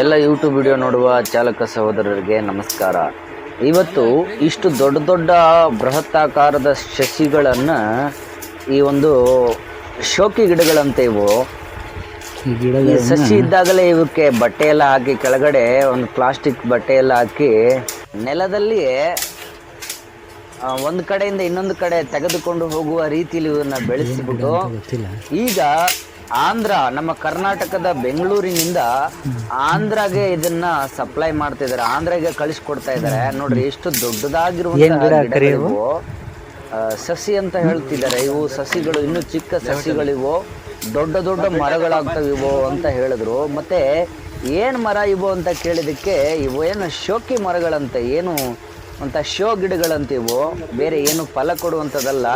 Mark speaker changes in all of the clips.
Speaker 1: ಎಲ್ಲ YouTube video ನೋಡುವ ಚಾಲಕ ಸಹೋದರರಿಗೆ ನಮಸ್ಕಾರ. ಇವತ್ತು ಇಷ್ಟು ದೊಡ್ಡ ದೊಡ್ಡ ಬೃಹತ್ತಾಕಾರದ ಸಸಿಗಳನ್ನು ಈ ಒಂದು ಶೋಕಿ ಗಿಡಗಳಂತೆ ಇವು
Speaker 2: ಈ
Speaker 1: ಸಸಿ ಇದ್ದಾಗಲೇ ಇವಕ್ಕೆ ಬಟ್ಟೆ ಎಲ್ಲ ಹಾಕಿ ಕೆಳಗಡೆ ಒಂದು ಪ್ಲಾಸ್ಟಿಕ್ ಬಟ್ಟೆ ಎಲ್ಲ ಹಾಕಿ ನೆಲದಲ್ಲಿ ಒಂದು ಕಡೆಯಿಂದ ಇನ್ನೊಂದು ಕಡೆ ತೆಗೆದುಕೊಂಡು ಹೋಗುವ ರೀತಿಯಲ್ಲಿ ಇವನ್ನ ಬೆಳೆಸಿಬಿಟ್ಟು ಈಗ ಆಂಧ್ರ ನಮ್ಮ ಕರ್ನಾಟಕದ ಬೆಂಗಳೂರಿನಿಂದ ಆಂಧ್ರಗೆ ಇದನ್ನ ಸಪ್ಲೈ ಮಾಡ್ತಿದ್ದಾರೆ. ಆಂಧ್ರಗೆ ಕಳಿಸ್ಕೊಡ್ತಾ ಇದ್ದಾರೆ. ನೋಡ್ರಿ ಎಷ್ಟು ದೊಡ್ಡದಾಗಿರುವಂತಹ ಸಸಿ ಅಂತ ಹೇಳ್ತಿದ್ದಾರೆ. ಇವು ಸಸಿಗಳು ಇನ್ನು ಚಿಕ್ಕ ಸಸಿಗಳಿವು. ದೊಡ್ಡ ದೊಡ್ಡ ಮರಗಳಾಗ್ತವೆ ಇವು ಅಂತ ಹೇಳಿದ್ರು. ಮತ್ತೆ ಏನ್ ಮರ ಇವು ಅಂತ ಕೇಳಿದಕ್ಕೆ ಇವು ಏನು ಶೋಕಿ ಮರಗಳಂತೆ ಏನು ಅಂತ ಶೋ ಗಿಡಗಳಂತಿವು. ಬೇರೆ ಏನು ಫಲ ಕೊಡುವಂಥದ್ದಲ್ಲ.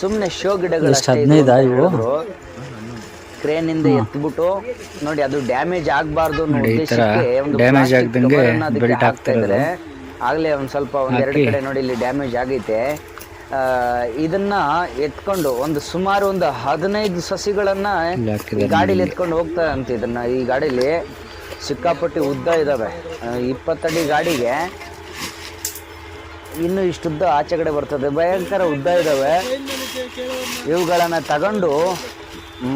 Speaker 1: ಸುಮ್ಮನೆ ಶೋ ಗಿಡಗಳು? ಕ್ರೇನ್ ಇಂದ ಎತ್ಬಿಟ್ಟು ನೋಡಿ ಅದು ಡ್ಯಾಮೇಜ್ ಆಗಬಾರ್ದು
Speaker 2: ನೋಡಿ, ಈ ತರ ಬೆಲ್ಟ್
Speaker 1: plastic
Speaker 2: ಆಗ್ದಂಗೆ
Speaker 1: ಹಾಕ್ತಾ ಇದ್ದಾರೆ. ಆಗ್ಲೇ ಒಂದ್ ಸ್ವಲ್ಪ ಒಂದ್ ಎರಡು ಕಡೆ ನೋಡಿ ಇಲ್ಲಿ ಡ್ಯಾಮೇಜ್ ಆಗೈತೆ. ಇದನ್ನ ಎತ್ಕೊಂಡು ಒಂದು ಸುಮಾರು ಒಂದು ಹದಿನೈದು ಸಸಿಗಳನ್ನ ಈ ಗಾಡಿಲಿ ಎತ್ಕೊಂಡು ಹೋಗ್ತಾ ಅಂತ ಇದನ್ನ ಈ ಗಾಡಿಲಿ ಸಿಕ್ಕಾಪಟ್ಟಿ ಉದ್ದ ಇದಾವೆ. ಆ, ಇಪ್ಪತ್ತಡಿ ಗಾಡಿಗೆ ಇನ್ನು ಇಷ್ಟುದ್ದ ಆಚೆ ಕಡೆ ಬರ್ತದೆ. ಭಯಂಕರ ಉದ್ದ ಇದಾವೆ. ಇವುಗಳನ್ನ ತಗೊಂಡು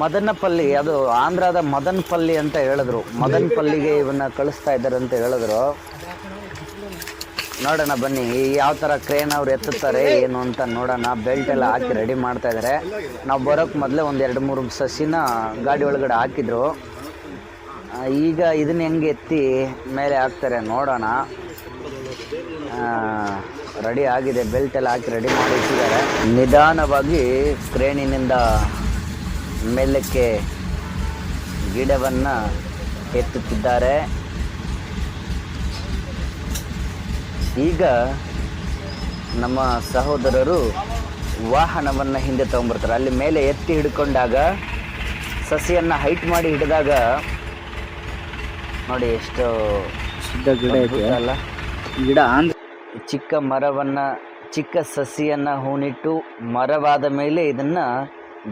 Speaker 1: ಮದನಪಲ್ಲಿ, ಅದು ಆಂಧ್ರದ ಮದನಪಲ್ಲಿ ಅಂತ ಹೇಳಿದ್ರು. ಮದನಪಲ್ಲಿಗೆ ಇವನ್ನ ಕಳಿಸ್ತಾ ಇದ್ದಾರೆ ಅಂತ ಹೇಳಿದ್ರು. ನೋಡೋಣ ಬನ್ನಿ ಯಾವ ಥರ ಕ್ರೇನ್ ಅವ್ರು ಎತ್ತುತ್ತಾರೆ, ಏನು ಅಂತ ನೋಡೋಣ. ಬೆಲ್ಟ್ ಎಲ್ಲ ಹಾಕಿ ರೆಡಿ ಮಾಡ್ತಾ ಇದ್ದಾರೆ. ನಾವು ಬರೋಕ್ಕೆ ಮೊದಲೇ ಒಂದು ಎರಡು ಮೂರು ಸಸಿನ ಗಾಡಿ ಒಳಗಡೆ ಹಾಕಿದ್ರು. ಈಗ ಇದನ್ನ ಹೆಂಗೆ ಎತ್ತಿ ಮೇಲೆ ಹಾಕ್ತಾರೆ ನೋಡೋಣ. ರೆಡಿ ಆಗಿದೆ. ಬೆಲ್ಟ್ ಎಲ್ಲ ಹಾಕಿ ರೆಡಿ ಮಾಡಿ ಇಟ್ಟಿದ್ದಾರೆ. ನಿಧಾನವಾಗಿ ಕ್ರೇನಿನಿಂದ ಮೇಲಕ್ಕೆ ಗಿಡವನ್ನು ಎತ್ತುತ್ತಿದ್ದಾರೆ. ಈಗ ನಮ್ಮ ಸಹೋದರರು ವಾಹನವನ್ನು ಹಿಂದೆ ತಗೊಂಡ್ಬರ್ತಾರೆ. ಅಲ್ಲಿ ಮೇಲೆ ಎತ್ತಿ ಹಿಡ್ಕೊಂಡಾಗ ಸಸಿಯನ್ನು ಹೈಟ್ ಮಾಡಿ ಹಿಡಿದಾಗ ನೋಡಿ ಎಷ್ಟು
Speaker 2: ಶುದ್ಧ ಗಿಡ
Speaker 1: ಅಲ್ಲ?
Speaker 2: ಗಿಡ ಅಂದ್ರೆ
Speaker 1: ಚಿಕ್ಕ ಮರವನ್ನು ಚಿಕ್ಕ ಸಸಿಯನ್ನ ಹೂನಿಟ್ಟು ಮರವಾದ ಮೇಲೆ ಇದನ್ನ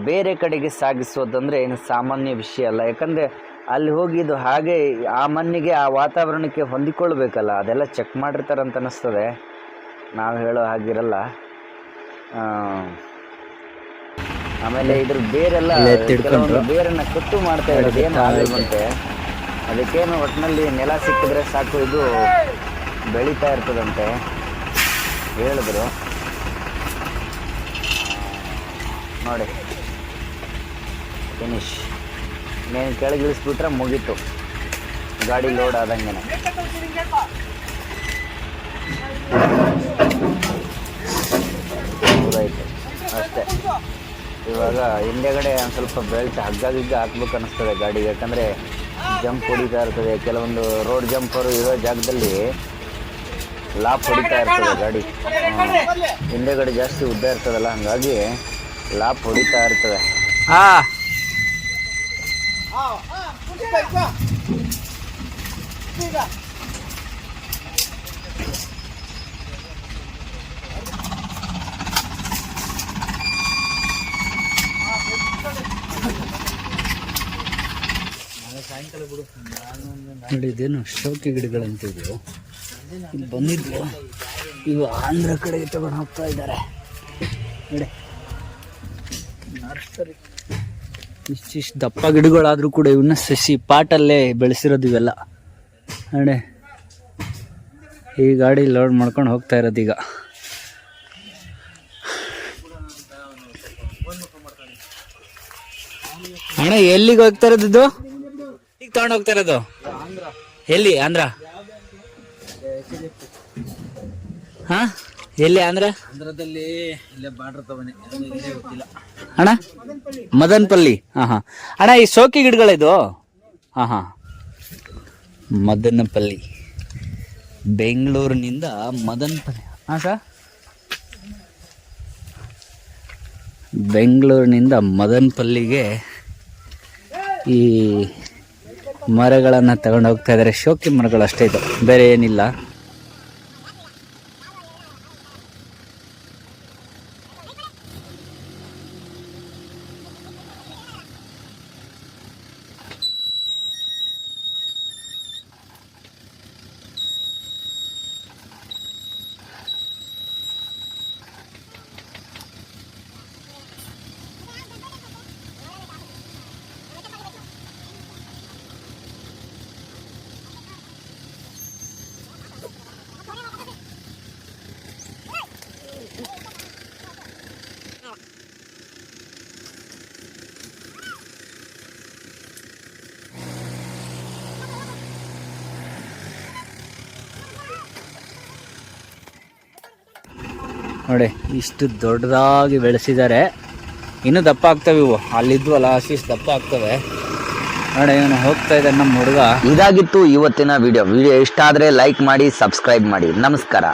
Speaker 1: ಬೇರೆ ಕಡೆಗೆ ಸಾಗಿಸೋದಂದರೆ ಏನು ಸಾಮಾನ್ಯ ವಿಷಯ ಅಲ್ಲ. ಯಾಕಂದರೆ ಅಲ್ಲಿ ಹೋಗಿ ಇದು ಹಾಗೆ ಆ ಮಣ್ಣಿಗೆ ಆ ವಾತಾವರಣಕ್ಕೆ ಹೊಂದಿಕೊಳ್ಬೇಕಲ್ಲ ಅದೆಲ್ಲ ಚೆಕ್ ಮಾಡಿರ್ತಾರಂತ ಅನ್ನಿಸ್ತದೆ ನಾವು ಹೇಳೋ ಹಾಗಿರಲ್ಲ. ಆಮೇಲೆ ಇದ್ರ ಬೇರೆಲ್ಲ ಬೇರನ್ನ ಕಟ್ಟು ಮಾಡ್ತಾ ಇರೋದು ಏನು ಆಗಲ್ವಂತೆ. ಅದಕ್ಕೇನು ಒಟ್ಟಿನಲ್ಲಿ ನೆಲ ಸಿಕ್ಕಿದ್ರೆ ಸಾಕು ಇದು ಬೆಳೀತಾ ಇರ್ತದಂತೆ ಹೇಳಿದ್ರು. ನೋಡಿ. ಫಿನಿಶ್ ಕೆಳಗೆ ಕೆಳಗಿಳಿಸ್ಬಿಟ್ರೆ ಮುಗೀತು. ಗಾಡಿ ಲೋಡ್ ಆದಂಗೆ ಮುಗಿದಾಯ್ತು ಅಷ್ಟೇ. ಇವಾಗ ಹಿಂದೆಗಡೆ ಒಂದು ಸ್ವಲ್ಪ ಬೆಲ್ಟ್ ಹಗ್ಗ ಗಿಗ್ಗ ಹಾಕ್ಬೇಕು ಅನ್ನಿಸ್ತದೆ ಗಾಡಿಗೆ. ಯಾಕಂದರೆ ಜಂಪ್ ಹೊಡಿತಾ ಇರ್ತದೆ. ಕೆಲವೊಂದು ರೋಡ್ ಜಂಪರು ಇರೋ ಜಾಗದಲ್ಲಿ ಲಾಪ್ ಹೊಡಿತಾ ಇರ್ತದೆ ಗಾಡಿ. ಹಿಂದೆಗಡೆ ಜಾಸ್ತಿ ಉದ್ದ ಇರ್ತದಲ್ಲ, ಹಂಗಾಗಿ ಲಾಪ್ ಹೊಡಿತಾ ಇರ್ತದೆ.
Speaker 2: ಹಾ. ನೋಡಿ ಇದೇನು ಶೋಕಿ ಗಿಡಗಳಂತಿದ್ವು ಇಲ್ಲಿ ಬಂದಿದ್ವು ಇವು ಆಂಧ್ರ ಕಡೆಗೆ ತಗೊಂಡು ಹೋಗ್ತಾ ಇದ್ದಾರೆ. ನೋಡಿ. ನರ್ಸರಿ. ಇಷ್ಟಿಷ್ಟು ದಪ್ಪ ಗಿಡಗಳಾದರೂ ಕೂಡ ಇವನ್ನ ಸಸಿ ಪಾಟಲ್ಲೇ ಬೆಳೆಸಿರೋದು ಇವೆಲ್ಲ. ನೋಡಿ ಈ ಗಾಡಿ ಲೋಡ್ ಮಾಡ್ಕೊಂಡು ಹೋಗ್ತಾ ಇರೋದು ಈಗ. ಅಣ್ಣ, ಎಲ್ಲಿಗೆ ಹೋಗ್ತಾ ಇರೋದು ಇದು? ಈಗ ತಗೊಂಡು ಹೋಗ್ತಾ ಇರೋದು? ಎಲ್ಲಿ, ಆಂಧ್ರ? ಹಾ? ಎಲ್ಲಿ ಅಂದ್ರೆ?
Speaker 1: ಆಂಧ್ರದಲ್ಲಿ ಇಲ್ಲೇ ಬಾರ್ಡರ್ ತವನೆ ಗೊತ್ತಿಲ್ಲ.
Speaker 2: ಅಣ್ಣ? ಮದನ್ಪಲ್ಲಿ. ಹಾ ಹಾ. ಅಣ್ಣ ಈ ಸೋಕಿ ಗಿಡಗಳಿದು? ಹಾ ಹಾ. ಮದನಪಲ್ಲಿ. ಬೆಂಗಳೂರಿನಿಂದ ಮದನ್ಪಲ್ಲಿ. ಹಾ ಸರ್ ಬೆಂಗಳೂರಿನಿಂದ ಮದನ್ಪಲ್ಲಿಗೆ ಈ ಮರಗಳನ್ನು ತಗೊಂಡು ಹೋಗ್ತಾ ಇದ್ದಾರೆ ಶೋಕಿ ಮರಗಳು ಅಷ್ಟೇ ಇದು. ಬೇರೆ ಏನಿಲ್ಲ. ನೋಡಿ, ಇಷ್ಟು ದೊಡ್ಡದಾಗಿ ಬೆಳೆಸಿದ್ದಾರೆ. ಇನ್ನೂ ದಪ್ಪ ಆಗ್ತವೆ ಇವು. ಅಲ್ಲಿದ್ವಲ್ಲ ಅಷ್ಟಿಷ್ಟು ದಪ್ಪ ಆಗ್ತವೆ. ನೋಡಿ ಇವನು ಹೋಗ್ತಾ ಇದ್ದಾನೆ ನಮ್ಮ ಹುಡುಗ.
Speaker 1: ಇದಾಗಿತ್ತು ಇವತ್ತಿನ ವಿಡಿಯೋ ವಿಡಿಯೋ ಇಷ್ಟ ಆದರೆ ಲೈಕ್ ಮಾಡಿ ಸಬ್ಸ್ಕ್ರೈಬ್ ಮಾಡಿ. ನಮಸ್ಕಾರ.